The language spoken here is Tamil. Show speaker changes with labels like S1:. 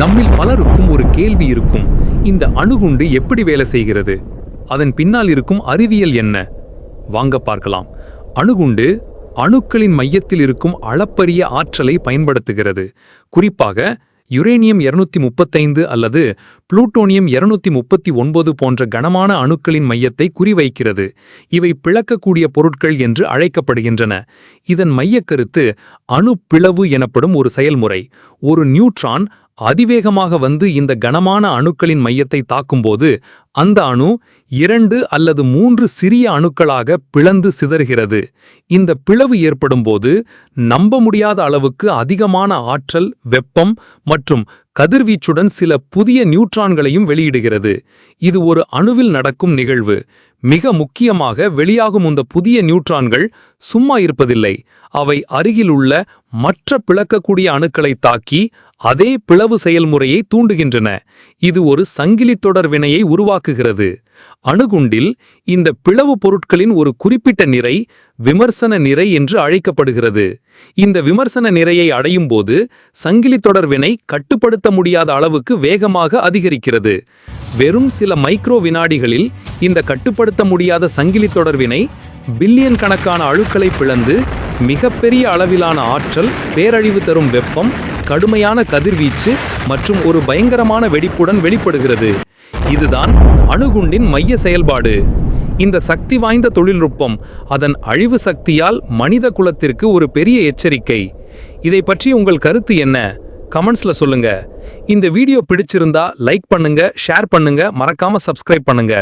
S1: நம்மில் பலருக்கும் ஒரு கேள்வி இருக்கும். இந்த அணுகுண்டு எப்படி வேலை செய்கிறது? அதன் பின்னால் இருக்கும் அறிவியல் என்ன? வாங்க பார்க்கலாம். அணுகுண்டு அணுக்களின் மையத்தில் இருக்கும் அளப்பரிய ஆற்றலை பயன்படுத்துகிறது. குறிப்பாக யுரேனியம் 235 முப்பத்தைந்து அல்லது புளூட்டோனியம் 239 முப்பத்தி ஒன்பது போன்ற கனமான அணுக்களின் மையத்தை குறிவைக்கிறது. இவை பிளக்கக்கூடிய பொருட்கள் என்று அழைக்கப்படுகின்றன. இதன் மையக்கருத்து அணு பிளவு எனப்படும் ஒரு செயல்முறை. ஒரு நியூட்ரான் அதிவேகமாக வந்து இந்த கனமான அணுக்களின் மையத்தை தாக்கும்போது அந்த அணு இரண்டு அல்லது மூன்று சிறிய அணுக்களாக பிளந்து சிதறுகிறது. இந்த பிளவு ஏற்படும்போது நம்ப முடியாத அளவுக்கு அதிகமான ஆற்றல் வெப்பம் மற்றும் கதிர்வீச்சுடன் சில புதிய நியூட்ரான்களையும் வெளியிடுகிறது. இது ஒரு அணுவில் நடக்கும் நிகழ்வு. மிக முக்கியமாக வெளியாகும் இந்த புதிய நியூட்ரான்கள் சும்மா இருப்பதில்லை. அவை அருகிலுள்ள மற்ற பிளக்கக்கூடிய அணுக்களை தாக்கி அதே பிளவு செயல்முறையை தூண்டுகின்றன. இது ஒரு சங்கிலித் தொடர் வினையை உருவாக்குகிறது. அணுகுண்டில் இந்த பிளவு பொருட்களின் ஒரு குறிப்பிட்ட நிறை விமர்சன நிறை என்று அழைக்கப்படுகிறது. இந்த விமர்சன நிறையை அடையும் போது சங்கிலித் தொடர் வினை கட்டுப்படுத்த முடியாத அளவுக்கு வேகமாக அதிகரிக்கிறது. வெறும் சில மைக்ரோ வினாடிகளில் இந்த கட்டுப்படுத்த முடியாத சங்கிலி தொடர்வினை பில்லியன் கணக்கான அழுக்களை பிளந்து மிகப்பெரிய அளவிலான ஆற்றல் பேரழிவு தரும் வெப்பம் கடுமையான கதிர்வீச்சு மற்றும் ஒரு பயங்கரமான வெடிப்புடன் வெளிப்படுகிறது. இதுதான் அணுகுண்டின் மைய செயல்பாடு. இந்த சக்தி வாய்ந்த தொழில்நுட்பம் அதன் அழிவு சக்தியால் மனித குலத்திற்கு ஒரு பெரிய எச்சரிக்கை. இதை பற்றி உங்கள் கருத்து என்ன? கமெண்ட்ஸ்ல சொல்லுங்க. இந்த வீடியோ பிடிச்சிருந்தா லைக் பண்ணுங்க ஷேர் பண்ணுங்க மறக்காம சப்ஸ்கிரைப் பண்ணுங்க.